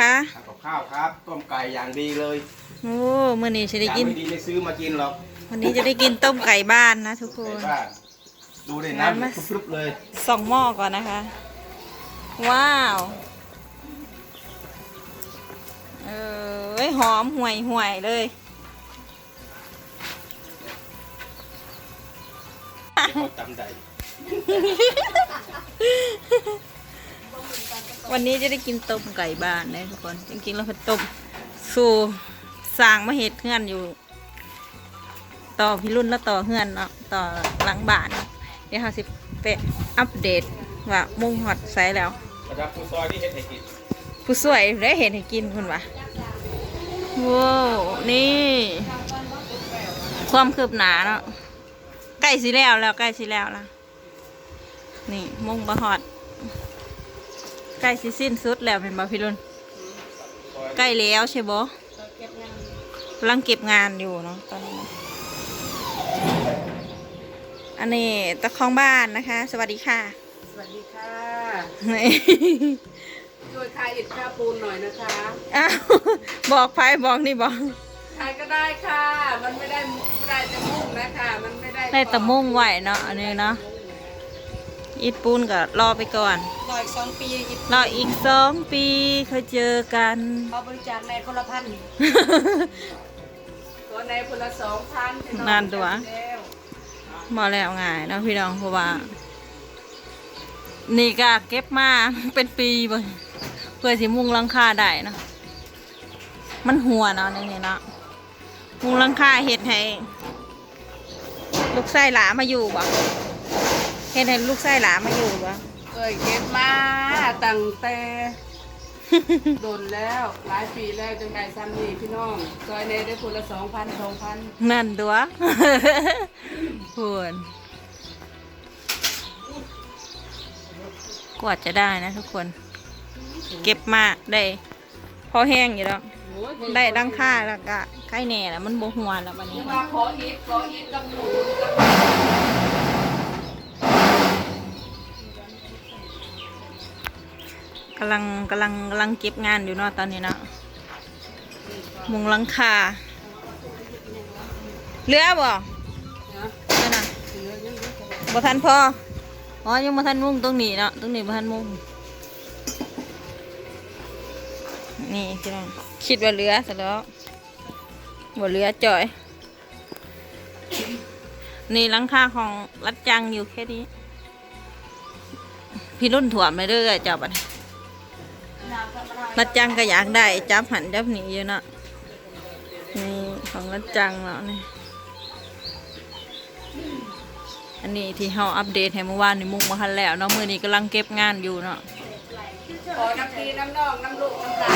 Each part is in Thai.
คะทำกับข้าวครับ ต้มไก่อย่างดีเลยโอ้มื่อนี้จะอได้ย่างกินไม่ดีไม่ซื้อมากินหรอกวันนี้จะได้กินต้มไก่บ้านนะทุกคไก่นบ้านดูในน้ำมะน้ำพรึบๆเลยสองหม้อก่อนนะคะ ว้าวเออเว้ยหอมห่วยห่วยๆเลยเขาจำได้ วันนี้จะได้กินต้มไก่บ้านนะทุกคน จริงๆแล้วเป็นต้มสู่สร้างมาเห็ดเฮือนอยู่ ต่อพี่รุ่นแล้วต่อเฮือนเนาะต่อหลังบ้านเนาะเดี๋ยวเราสิไปอัปเดตว่ามุ่งหอดใส่แล้วระดับผู้ซอยที่เฮ็ดให้กินผู้สวยได้เห็นให้กินคุณวะว้าวนี่ ความคืบหนาเนาะใกล้สิแล้วแล้วใกล้สิแล้วละนี่มุ่งบะฮอด ใกล้สิสิ้นสุดแล้วเป็นบะพี่รุนใกล้แล้วใช่บ่กำลังเก็บงานอยู่เนาะตอนนี้นะอันนี้ตะของบ้านนะคะ สวัสดีค่ะ สวัสดีค่ะนี่ช่วยคายอิฐค่าปูนหน่อยนะคะอ้าวบอกไปบอกนี่บอกคายก็ได้ค่ะ มันไม่ได้ไม่ได้จะมุ่งนะคะมันไม่ได้ได้แตะมุ่งไหวเนาะอันนี้เนาะ อีดปูนก็รอไปก่อน รออีกสองปีอิฐรออีกสองปีเขาเจอกัน เขาบริจาคในคนละพันตัวในคนละสองพันนานตัวมาแล้วง่ายเนาะพี่น้องเพราะว่า นี่ก็เก็บมาเป็นปีบ่เพื่อสิมุงลังคาได้นะมันหัวเนาะนี่เนาะมุงลังคาเห็ดให้ลูกไส้หลามาอยู่บ่ เห็ดให้ลูกไส้หลามาอยู่บ่เคยเก็บมาตั้งแต่โดนแล้วหลายปีแล้วจังไดซ้ำนี่พี่น้องซอยในได้คนละสองพันสองพันนั่นตัวพูนกว่าจะได้นะทุกคน เก็บมาได้ พอแห้งอยู่แล้วได้ดังค่าแล้วก็ไข่แหน่แล้วมันบหัวแล้ววันนี้มาขออิฐขออิฐกับหนู กำลังกำลังกำลังเก็บงานอยู่เนาะตอนนี้เนาะมุงหลังคาเหลือบ่นั่นน่ะบ่ทันพออ๋อยังบ่ทันมุงตรงนี้เนาะตรงนี้บ่ทันมุงนี่พี่น้องคิดว่าเหลือซะแล้วบ่เหลือจ่อย นี่หลังคาของรัดจังอยู่แค่นี้ พี่รุ่นถ่วมไปเรื่อยๆจับอะ รัดจังก็อยากได้จับหันจับหนีอยู่เนาะนี่ของรัดจังแล้วนี่อันนี้ที่เฮาอัปเดตให้เมื่อวานนี่มุงมาทันแล้วเนาะมือนี้กำลังเก็บงานอยู่เนาะขอน้ำพีน้ำนองน้ำลูกน้ำตา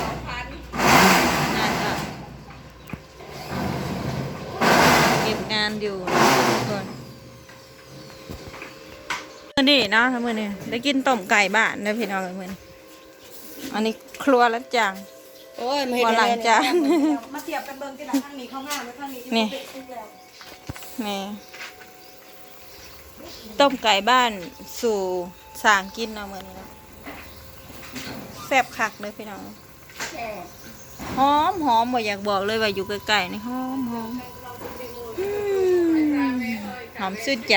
สองพันนั่นก็เก็บงานอยู่ทุกคนมื้อนี้เนาะมื้อนี้ได้กินต้มไก่บ้านเด้อพี่น้องเอ้ยมื้อนี้ อันนี้ครัวละจังโอ้ยมาเฮ็ดอะไรเนี่ยมาเทียบกันเบิ่งที่ละข้างนี้เข้างามแล้วข้างนี้นี่นี่ ต้มไก่บ้านสู่สางกินเนาะมื้อนี้เนาะแซ่บคักเลยพี่น้องหอมหอมบ่อยากบอกเลยว่าอยู่ใกล้ๆนี่หอมหอมอืมหอมสุดใจ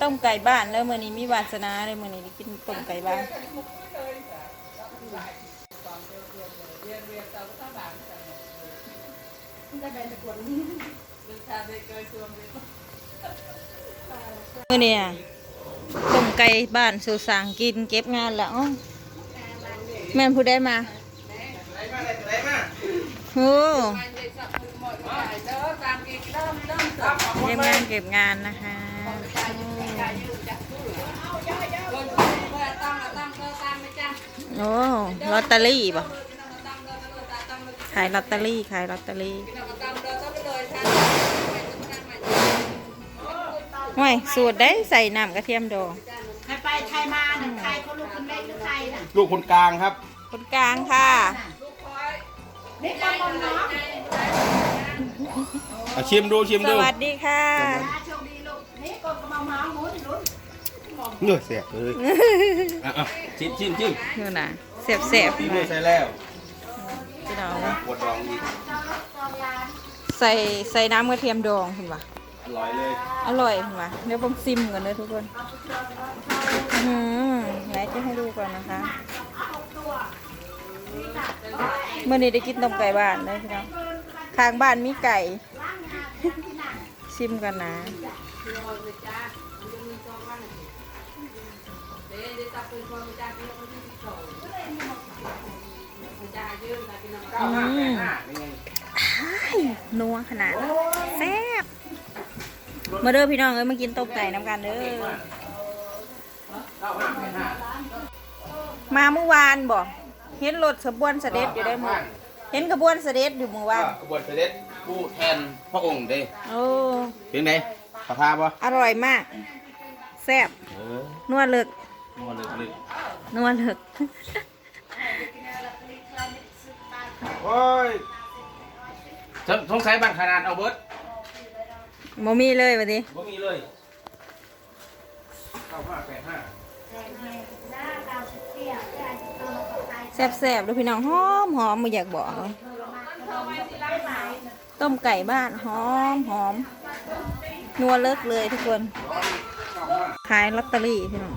ต้มไก่บ้านแล้วมื้อนี้มีวาสนาเลยมื้อนี้ได้กินต้มไก่บ้าน มื้อนี้อะต้มไก่บ้านสู่สางกินเก็บงานแล้วอ้อแม่นผู้ได้มาไหนมาไหนไหนมาโอ้มันจะสับมือหมดได้เด้อตามกินเริ่มเริ่มสับเก็บงานเก็บงานนะคะ จ่ายอยู่จ่ายอยู่จักตู้เอาย่าย่าเบิ่งเพื่อตั้งตั้งเด้อตั้งไม่จ้าโอ้ลอตเตอรี่ป่ะตั้งเด้อเด้อตั้งเด้อขายลอตเตอรี่ขายลอตเตอรี่พี่น้องตั้งเด้อตั้งไปเลยค่ะห่วยสูตรได้ใส่น้ำกระเทียมดองใครไปใครมาน่ะใครเขาลูกคนเล็กหรือใครน่ะลูกคนกลางครับ คนกลางค่ะเด็กคนน้องอะชิมดูชิมสดูวัสดีค่ะ เนื้อเสียเลยอะอะชิมชิมชิมนู่นน่ะเสียบเสียบฝีมือใส่แล้วพี่น้องปวดดองอีกใส่ใส่น้ำกระเทียมดองคุณวะอร่อยเลยอร่อยคุณวะเดี๋ยวผมซิมก่อนเลยทุกคนอืมไหนจะให้ดูก่อนนะคะเมื่อนี้ได้กินต้มไก่บ้านเลยพี่น้องข้างบ้านมีไก่ ชิมกันนะ เก้าห้าแปดห้านี่ไงนัวขนาดแซ่บมาเด้อพี่น้องเอ้ยมากินต้มไก่น้ำกันเด้อเก้าห้าแปดห้ามาเมื่อวานบอกเห็นรถขบวนเสด็จอยู่ได้หมดเห็นขบวนเสด็จอยู่เมื่อวานกระบวนเสด็จผู้แทนพระองค์เด้โอ้เป็นไงประทาปะอร่อยมาก แซ่บเออนัวเลิกนัวเลยเลยนัวเลิกโอ้ยสงสงสัยบัตรขนาดเอาเบิร์ดโมมีเลยวันนี้บ่มีเลยเก้าห้าแปดห้าแซ่บแซ่บๆด้วยพี่น้องหอมหอมไม่อยากบอกเลยต้มไก่บ้านหอมหอมนัวเลิกเลยทุกคน ขายลอตเตอรี่พี่น้อง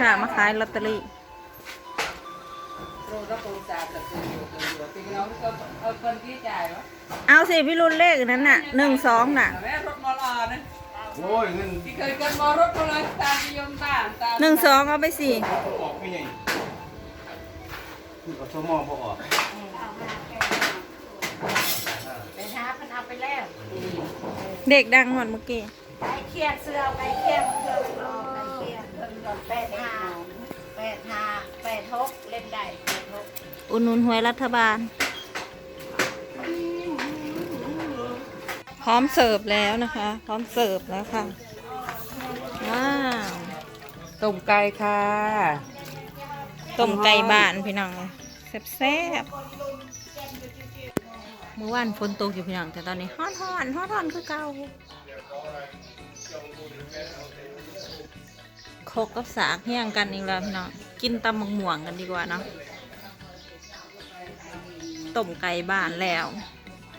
ค่ะมาขายลอตเตอรี่โรดโปรซาตะคืออยู่ตัวอยู่พี่น้องก็เอาคนที่จ่ายวะเอาสิพี่รุ่นเลขนั้นน่ะหนึ่งสองน่ะแม่รถมอลอนะโอ้ยเงินที่เคยกันมอรถมาเลยตามนิยมบ้านตามหนึ่งสองเอาไปสิออกไม่ไงคือเอาสมองพอออก ไปหาเพิ่นเอาไปแล้ว เด็กดังหมดเมื่อกี้ไก่เคียงเสื้อไก่เคียงเสื้อไก่เคียงแปดห้าแปดห้าแปดหกเล่นได้แปดหกอุดหนุนหวยรัฐบาล พร้อมเสิร์ฟแล้วนะคะ พร้อมเสิร์ฟแล้วค่ะว้าวต้มไก่ค่ะต้มไก่บ้านพี่น้องแซ่บๆ เมื่อวานฝนตกอยู่พี่น้องแต่ตอนนี้ฮ้อนฮ้อนฮ้อนฮ้อนคือเก่าโคกกับสากเฮี้ยงกันอีกแล้วพี่น้องกินตำมังม่วงกันดีกว่าเนาะต้มไก่บ้านแล้ว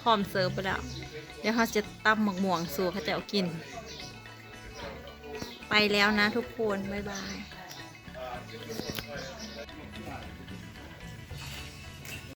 พร้อมเสิร์ฟไปแล้ว เดี๋ยวเขาจะตำหมักม่วงสู่เขาจะเอากิน ไปแล้วนะทุกคน บ๊ายบาย